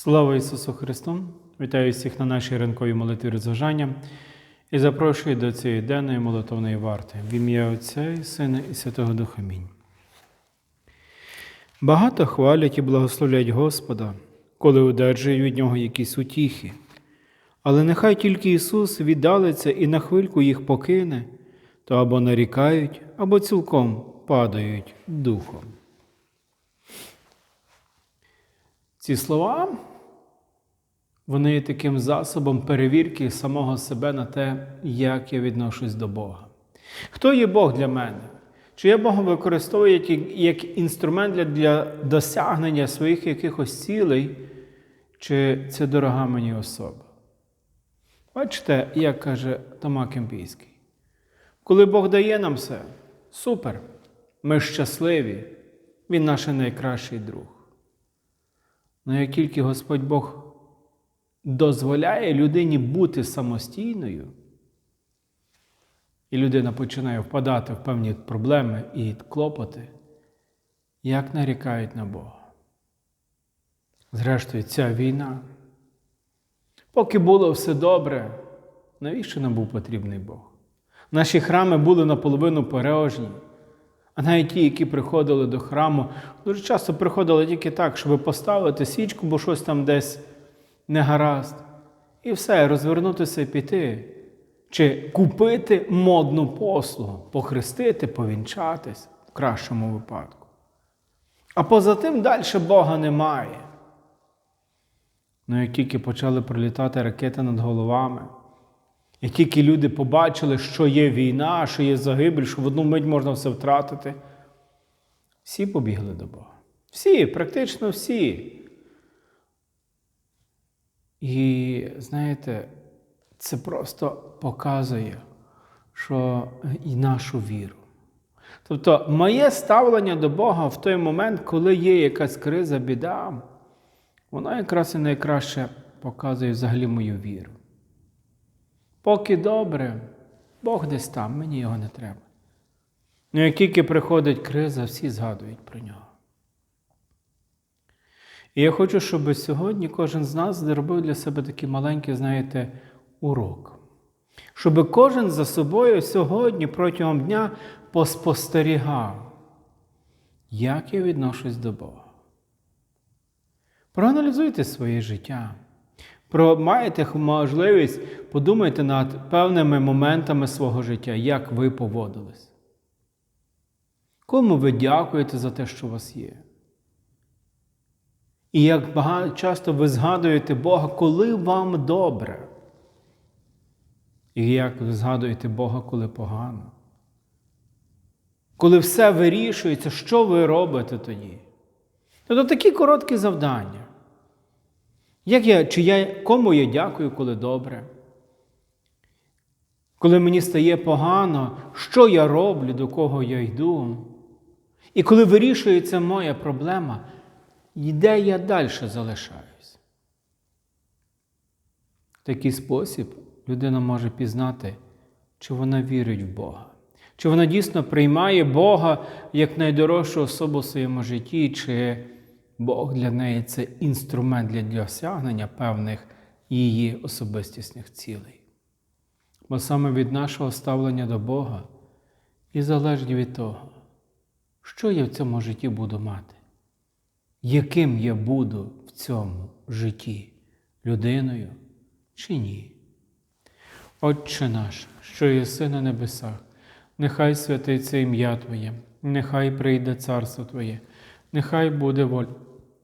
Слава Ісусу Христу! Вітаю всіх на нашій ранковій молитві розважання і запрошую до цієї денної молитовної варти в ім'я Отця і Сина і Святого Духа. Амінь. Багато хвалять і благословлять Господа, коли одержують від Нього якісь утіхи. Але нехай тільки Ісус віддалиться і на хвильку їх покине, то або нарікають, або цілком падають духом. Ці слова вони є таким засобом перевірки самого себе на те, як я відношусь до Бога. Хто є Бог для мене? Чи я Бога використовую як, як інструмент для, для досягнення своїх якихось цілей, чи це дорога мені особа? Бачите, як каже Тома Кемпійський, коли Бог дає нам все, супер, ми щасливі, Він наш найкращий друг. Але як тільки Господь Бог дозволяє людині бути самостійною, і людина починає впадати в певні проблеми і клопоти, як нарікають на Бога. Зрештою, ця війна, поки було все добре, навіщо нам був потрібний Бог? Наші храми були наполовину порожні. А навіть ті, які приходили до храму, дуже часто приходили тільки так, щоб поставити свічку, бо щось там десь не гаразд. І все, розвернутися і піти. Чи купити модну послугу, похрестити, повінчатись в кращому випадку. А поза тим далі Бога немає. Ну, як тільки почали пролітати ракети над головами, як тільки люди побачили, що є війна, що є загибель, що в одну мить можна все втратити, всі побігли до Бога. Всі, практично всі. І знаєте, це просто показує, що і нашу віру. Тобто, моє ставлення до Бога в той момент, коли є якась криза, біда, воно якраз і найкраще показує взагалі мою віру. Поки добре, Бог десь там, мені його не треба. Ну, як тільки приходить криза, всі згадують про нього. І я хочу, щоб сьогодні кожен з нас зробив для себе такий маленький, знаєте, урок. Щоб кожен за собою сьогодні протягом дня поспостерігав, як я відношусь до Бога. Проаналізуйте своє життя. Про, маєте можливість подумайте над певними моментами свого життя, як ви поводились. Кому ви дякуєте за те, що у вас є? І як багато часто ви згадуєте Бога, коли вам добре. І як ви згадуєте Бога, коли погано. Коли все вирішується, що ви робите тоді? Тобто такі короткі завдання. Як я, чи я, Кому я дякую, коли добре? Коли мені стає погано, що я роблю, до кого я йду? І коли вирішується моя проблема, де я далі залишаюсь? В такий спосіб людина може пізнати, чи вона вірить в Бога, чи вона дійсно приймає Бога як найдорожчу особу в своєму житті, чи Бог для неї це інструмент для досягнення певних її особистісних цілей. Бо саме від нашого ставлення до Бога і залежить від того, що я в цьому житті буду мати, яким я буду в цьому житті, людиною чи ні. Отче наш, що єси на небесах, нехай святиться ім'я Твоє, нехай прийде царство Твоє, нехай буде воля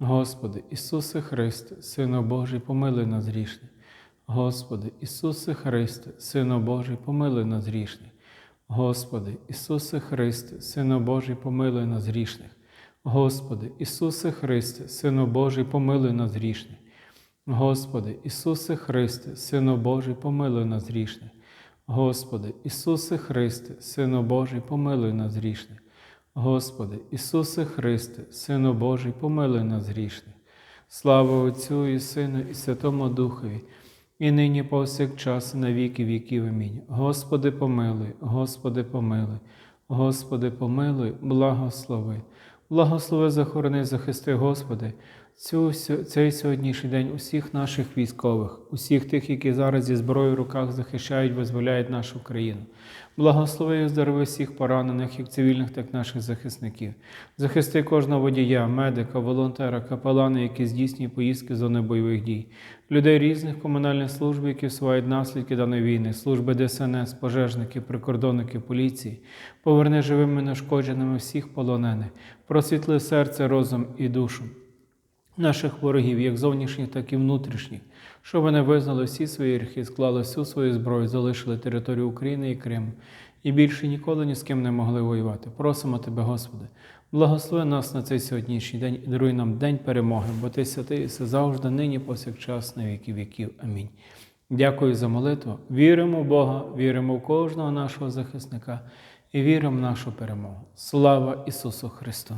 Господи, Ісусе Христе, Сину Божий, помилуй нас грішних. Господи, Ісусе Христе, Сину Божий, помилуй нас грішних. Господи, Ісусе Христе, Сину Божий, помилуй нас грішних. Господи, Ісусе Христе, Сину Божий, помилуй нас грішних. Господи, Ісусе Христе, Сину Божий, помилуй нас грішних. Господи, Ісусе Христе, Сину Божий, помилуй нас грішних. Господи, Ісусе Христе, Сину Божий, помилуй нас грішних. Слава Отцю і Сину, і Святому Духові, і нині повсякчас, і на віки віків. Амінь. Господи, помилуй, Господи, помилуй, Господи, помилуй, благослови. Благослови, захорони, захисти, Господи, цю, цей сьогоднішній день усіх наших військових, усіх тих, які зараз зі зброєю в руках захищають, визволяють нашу країну. Благослови і здорови всіх поранених, як цивільних, так і наших захисників. Захисти кожного водія, медика, волонтера, капелана, які здійснюють поїздки з зони бойових дій, людей різних комунальних служб, які всувають наслідки даної війни, служби ДСНС, пожежники, прикордонники, поліції. Поверни живими нешкодженими всіх полонених, просвітли серце, розум і душу наших ворогів, як зовнішніх, так і внутрішніх, щоб вони визнали всі свої гріхи, склали всю свою зброю, залишили територію України і Криму і більше ніколи ні з ким не могли воювати. Просимо Тебе, Господи, благослови нас на цей сьогоднішній день і даруй нам день перемоги, бо Ти святий завжди, нині, повсякчас, на віки віків. Амінь. Дякую за молитву. Віримо в Бога, віримо в кожного нашого захисника і віримо в нашу перемогу. Слава Ісусу Христу!